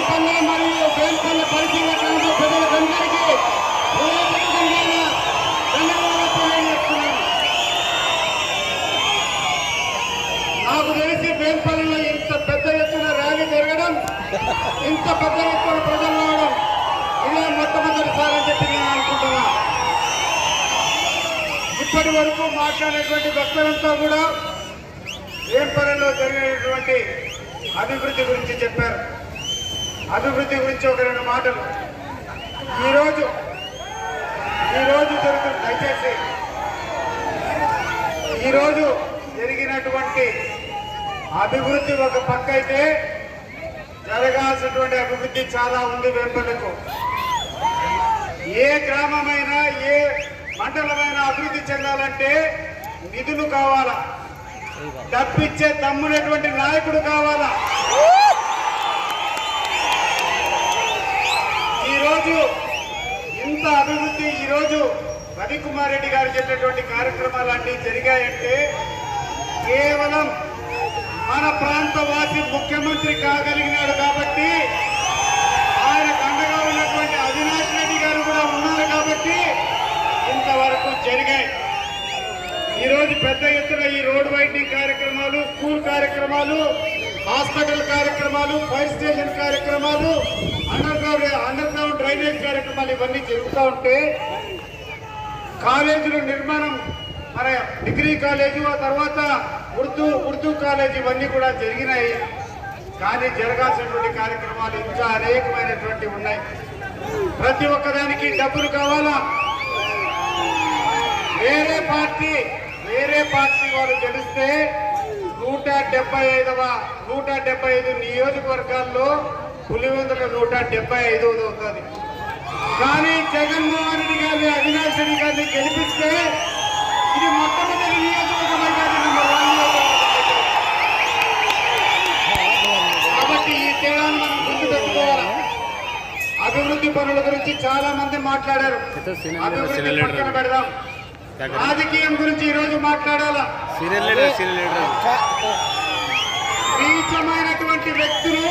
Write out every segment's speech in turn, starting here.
ప్రభుత్వం మరియు వేంపల్లి పరిశీలన ప్రాంత ప్రజలకందరికీ హృదయపూర్వకంగా ధన్యవాదాలు తెలియజేస్తున్నాను. నాకు తెలిసి వేంపల్లిలో ఇంత పెద్ద ఎత్తున ర్యాలీ జరగడం ఇంత పెద్ద ఎత్తున ప్రజలు రావడం ఇదే మొట్టమొదటిసారి అని చెప్పి నేను అనుకుంటున్నా. ఇప్పటి వరకు మాట్లాడినటువంటి భక్తులంతా కూడా వేంపల్లిలో జరిగినటువంటి అభివృద్ధి గురించి చెప్పారు. అభివృద్ధి గురించి ఒక రెండు మాటలు. ఈరోజు ఈరోజు జరుగుతున్న దయచేసి. ఈరోజు జరిగినటువంటి అభివృద్ధి ఒక పక్క అయితే జరగాల్సినటువంటి అభివృద్ధి చాలా ఉంది వెంపలకు ఏ గ్రామమైనా ఏ మండలమైనా అభివృద్ధి చెందాలంటే నిధులు కావాలా? డబ్బిచ్చే తమ్మునటువంటి నాయకుడు కావాలా? ఈరోజు ఇంత అభివృద్ధి ఈరోజు రవికుమార్ రెడ్డి గారు చెప్పినటువంటి కార్యక్రమాలు అన్ని జరిగాయంటే కేవలం మన ప్రాంత వాసి ముఖ్యమంత్రి కాగలిగినాడు కాబట్టి ఆయనకు అండగా ఉన్నటువంటి అవినాష్ రెడ్డి గారు కూడా ఉన్నారు కాబట్టి ఇంతవరకు జరిగాయి. ఈరోజు పెద్ద ఎత్తున ఈ రోడ్ వైడింగ్ కార్యక్రమాలు స్కూల్ కార్యక్రమాలు హాస్పిటల్ కార్యక్రమాలు ఫైర్ స్టేషన్ కార్యక్రమాలు underground underground drainage కార్యక్రమాలు ఇవన్నీ జరుగుతూ ఉంటే కాలేజీల నిర్మాణం మన డిగ్రీ కాలేజీ ఆ తర్వాత ఉర్దూ ఉర్దూ కాలేజ్ ఇవన్నీ కూడా జరిగినాయి. కానీ జరగాల్సినటువంటి కార్యక్రమాలు ఇంకా అనేకమైనటువంటి ఉన్నాయి. ప్రతి ఒక్కదానికి డబ్బులు కావాలా? వేరే పార్టీ వేరే పార్టీ వాళ్ళు గెలిస్తే నూట డెబ్బై ఐదవ నూట డెబ్బై ఐదు నియోజకవర్గాల్లో పులివెందుల నూట డెబ్బై ఐదవది అవుతుంది. కానీ జగన్మోహన్ రెడ్డి గారిని అవినాష్ రెడ్డి గారిని గెలిపిస్తే ఇది మొట్టమొదటి నియోజకవర్గం. కాబట్టి ఈ తేడాను మనం గుర్తు పెట్టుకోవాలి? అభివృద్ధి పనుల గురించి చాలా మంది మాట్లాడారు. అభివృద్ధి పక్కన పెడదాం. రాజకీయం గురించి ఈ రోజు మాట్లాడాలా సీరియల్ లీడర్ సీరియల్ లీడర్. నీచమైనటువంటి వ్యక్తులు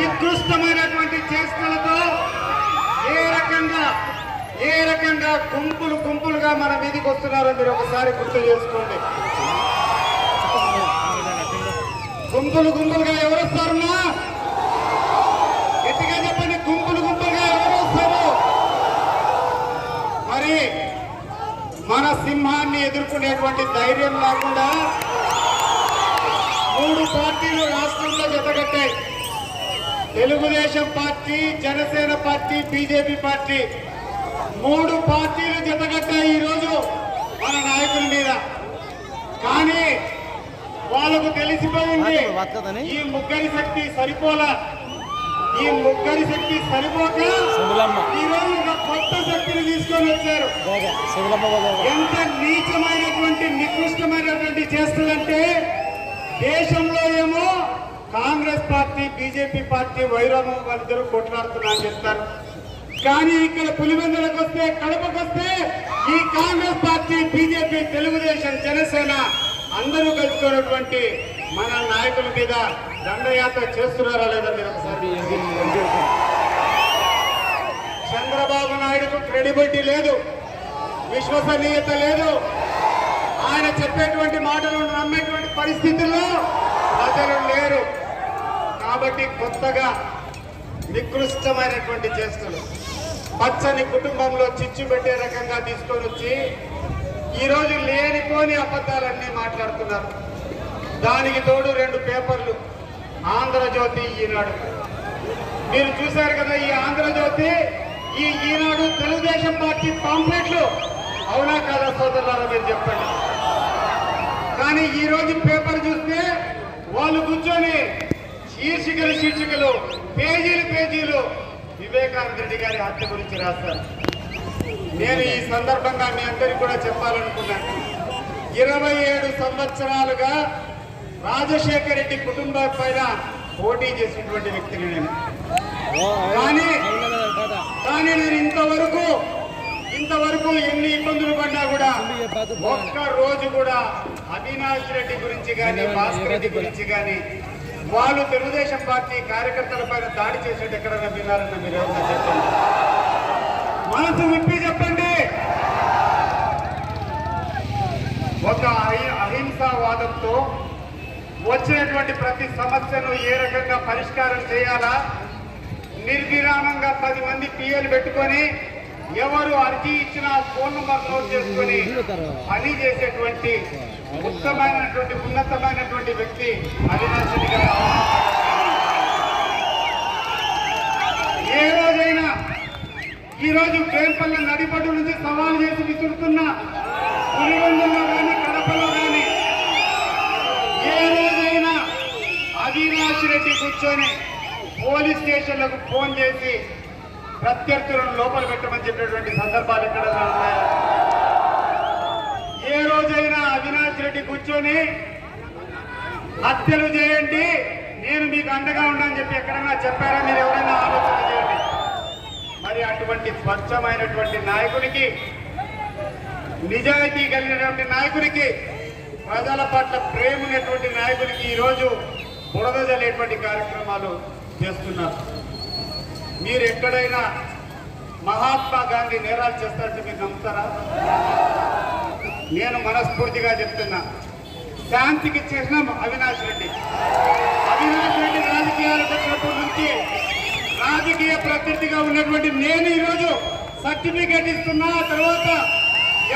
నికృష్టమైనటువంటి చేష్టలతో ఏ రకంగా ఏ రకంగా గుంపులు గుంపులుగా మన మీదికి వస్తున్నారో మీరు ఒకసారి గుర్తు చేసుకోండి. గుంపులు గుంపులుగా ఎవరు వస్తారన్నా గట్టిగా చెప్పండి గుంపులు గుంపులుగా ఎవరు వస్తారు మరి మన సింహాన్ని ఎదుర్కొనేటువంటి ధైర్యం లేకుండా మూడు పార్టీలు రాష్ట్రంలో జతగట్టాయి. Telugu Desam party Janasena party BJP party. మూడు పార్టీలు జతగట్టాయి ఈరోజు మన నాయకుల మీద. కానీ వాళ్ళకు తెలిసిపోయింది ఈ ముగ్గురి శక్తి సరిపోలా. ఈ ముగ్గురి శక్తి సరిపోక శివులమ్మ ఈ రోజు ఒక కొత్త శక్తిని తీసుకొని వచ్చారు. ఎంత నీచమైనటువంటి నికృష్టమైనటువంటి చేస్తుందంటే దేశంలో ఏమో కాంగ్రెస్ పార్టీ బీజేపీ పార్టీ వైరామం వాళ్ళిద్దరూ కొట్లాడుతున్నా అని చెప్తారు. కానీ ఇక్కడ పులివెందులకు వస్తే కడపకు వస్తే ఈ Congress party BJP Telugu Desam Janasena అందరూ కలుసుకున్నటువంటి మన నాయకుల మీద దండయాత్ర చేస్తున్నారా లేదా మీరు ఒకసారి? చంద్రబాబు నాయుడుకు క్రెడిబిలిటీ లేదు విశ్వసనీయత లేదు. ఆయన చెప్పేటువంటి మాటలు నమ్మేటువంటి పరిస్థితుల్లో ప్రజలు లేరు. కాబట్టి కొత్తగా నికృష్టమైనటువంటి చేష్టలు. పచ్చని కుటుంబంలో చిచ్చు పెట్టే రకంగా తీసుకొని వచ్చి ఈరోజు లేనిపోని అబద్ధాలన్నీ మాట్లాడుతున్నారు. దానికి తోడు రెండు పేపర్లు. ఆంధ్రజ్యోతి ఈనాడు. మీరు చూశారు కదా ఈ ఆంధ్రజ్యోతి ఈ ఈనాడు తెలుగుదేశం పార్టీ పాంప్లెట్లు. అవునా కాదా సోదరులారా మీరు చెప్పండి. కానీ ఈ రోజు పేపర్ చూస్తే వాళ్ళు కూర్చొని శీర్షికలు శీర్షికలు పేజీలు పేజీలు వివేకానంద రెడ్డి గారి హత్య గురించి రాస్తారు నేను ఈ సందర్భంగా మీ అందరికీ కూడా చెప్పాలనుకున్నాను. ఇరవై ఏడు సంవత్సరాలుగా రాజశేఖర రెడ్డి కుటుంబం పైన పోటీ చేసినటువంటి వ్యక్తిని నేను. కానీ కానీ నేను ఇంతవరకు ఇంతవరకు ఎన్ని ఇబ్బందులు పడ్డా కూడా ఒక్క రోజు కూడా అవినాష్ రెడ్డి గురించి కానీ భాస్కర్ రెడ్డి గురించి కానీ వాళ్ళు తెలుగుదేశం పార్టీ కార్యకర్తల పైన దాడి చేసేది ఎక్కడైనా విన్నారన్న మీరు ఎవరైనా చెప్పండి? వచ్చేటువంటి ప్రతి సమస్యను ఏ రకంగా పరిష్కారం చేయాలా? నిర్విరామంగా పది మంది పిఎలు పెట్టుకొని ఎవరు అర్జీ ఇచ్చిన ఫోన్ నంబర్ నోట్ చేసుకొని పని చేసేటువంటి ఉత్తమైనటువంటి ఉన్నతమైనటువంటి వ్యక్తి అవినాష్ రెడ్డి గారు ఏ రోజైనా ఈ రోజు వేంపల్ల నడిపడు నుంచి సవాల్ చేసి విసురుతున్న పులివెందుల్లో కానీ కూర్చొని పోలీస్ స్టేషన్లకు ఫోన్ చేసి ప్రత్యర్థులను లోపల పెట్టమని చెప్పినటువంటి సందర్భాలు ఎక్కడ ఏ రోజైనా అవినాష్ రెడ్డి కూర్చొని హత్యలు చేయండి నేను మీకు అండగా ఉండని చెప్పి ఎక్కడైనా చెప్పారా? మీరు ఎవరైనా ఆలోచన చేయండి. మరి అటువంటి స్వచ్ఛమైనటువంటి నాయకుడికి నిజాయితీ కలిగినటువంటి నాయకుడికి ప్రజల పట్ల ప్రేమ ఉన్నటువంటి నాయకుడికి ఈరోజు బురద కార్యక్రమాలు చేస్తున్నారు. మీరు ఎక్కడైనా మహాత్మా గాంధీ నేరాలు చేస్తారంటే మీరు నమ్ముతారా? నేను మనస్ఫూర్తిగా చెప్తున్నా. శాంతికి చేసిన అవినాష్ రెడ్డి. అవినాష్ రెడ్డి రాజకీయాలకు వచ్చినప్పటి నుంచి రాజకీయ ప్రత్యర్థిగా ఉన్నటువంటి నేను ఈరోజు సర్టిఫికేట్ ఇస్తున్నా. తర్వాత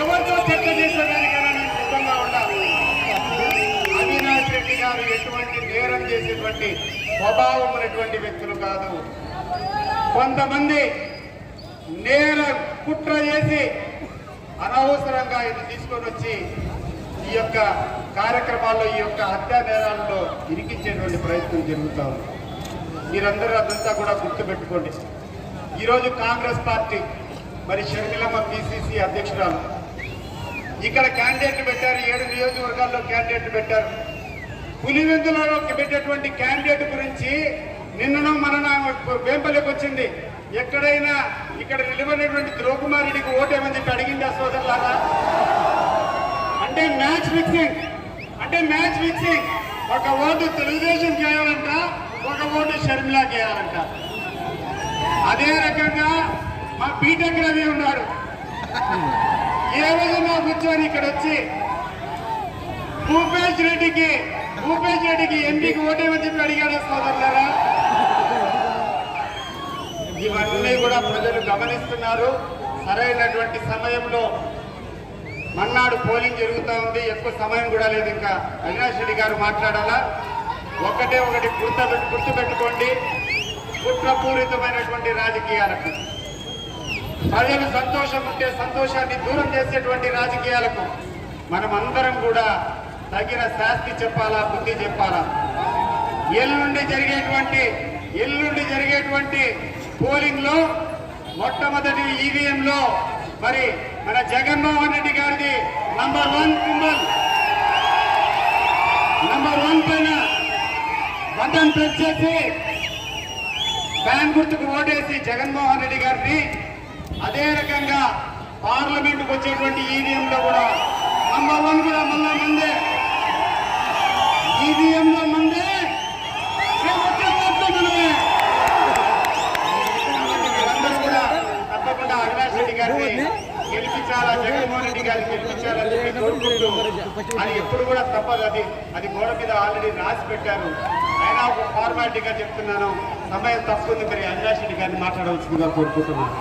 ఎవరితో చర్చ చేసేదానికైనా నేను సిద్ధంగా ఉండాలి. రెడ్డి గారు ఎటువంటి నేరం చేసేటువంటి స్వభావం ఉన్నటువంటి వ్యక్తులు కాదు. కొంతమంది నేర కుట్ర చేసి అనవసరంగా ఇది తీసుకొని వచ్చి ఈ యొక్క కార్యక్రమాల్లో ఈ యొక్క హత్యా నేరాల్లో ఇరికించేటువంటి ప్రయత్నం జరుగుతా ఉంది. మీరందరూ అదంతా కూడా గుర్తుపెట్టుకోండి. ఈరోజు కాంగ్రెస్ పార్టీ మరి షర్మిలమ్మ పిసిసి అధ్యక్షురాలు. ఇక్కడ క్యాండిడేట్లు పెట్టారు ఏడు నియోజకవర్గాల్లో క్యాండిడేట్లు పెట్టారు. పులివెందులలో పెట్టేటువంటి క్యాండిడేట్ గురించి నిన్ననో మన వేంపల్లికి వచ్చింది. ఎక్కడైనా ఇక్కడ నిలబడినటువంటి ద్రౌకుమారెడ్డికి ఓటేమని చెప్పి అడిగింది ఆ సోదరులాగా అంటే మ్యాచ్ ఫిక్సింగ్. అంటే మ్యాచ్ ఫిక్సింగ్. ఒక ఓటు తెలుగుదేశం చేయాలంట ఒక ఓటు షర్మిలా చేయాలంట అదే రకంగా మా బీటెక్ రవి ఉన్నాడు ఏ విధంగా కూర్చొని ఇక్కడ వచ్చి భూపేష్ రెడ్డికి భూపేష్ రెడ్డికి ఎంపీకి ఓటేమని చెప్పి అడిగాడు సోదరులారా. ఇవన్నీ కూడా ప్రజలు గమనిస్తున్నారు. సరైనటువంటి సమయంలో మన్నాడు పోలింగ్ జరుగుతూ ఉంది. ఎక్కువ సమయం కూడా లేదు ఇంకా. అవినాష్ రెడ్డి గారు మాట్లాడాలా? ఒకటే ఒకటి గుర్తు గుర్తు పెట్టుకోండి కుట్రపూరితమైనటువంటి రాజకీయాలకు ప్రజలు సంతోషం ఉంటే సంతోషాన్ని దూరం చేసేటువంటి రాజకీయాలకు మనం అందరం కూడా తగిన శాస్తి చెప్పాలా బుద్ధి చెప్పాలా? ఎల్లుండి జరిగేటువంటి ఎల్లుండి జరిగేటువంటి పోలింగ్లో మొట్టమొదటి ఈవీఎం లో మరి మన జగన్మోహన్ రెడ్డి గారిది number one symbol number one పైన బటన్ ప్రెస్ చేసి ఫ్యాన్ గుర్తుకు ఓటేసి జగన్మోహన్ రెడ్డి గారిని అదే రకంగా పార్లమెంట్కి వచ్చేటువంటి ఈవీఎంలో కూడా అది ఎప్పుడు కూడా తప్పదు. అది అది గోడ మీద ఆల్రెడీ రాసి పెట్టారు. అయినా ఒక ఫార్మాలిటీగా చెప్తున్నాను. సమయం తప్పుంది మరి అవినాష్ రెడ్డి గారిని మాట్లాడవలసిందిగా కోరుకుంటున్నాను.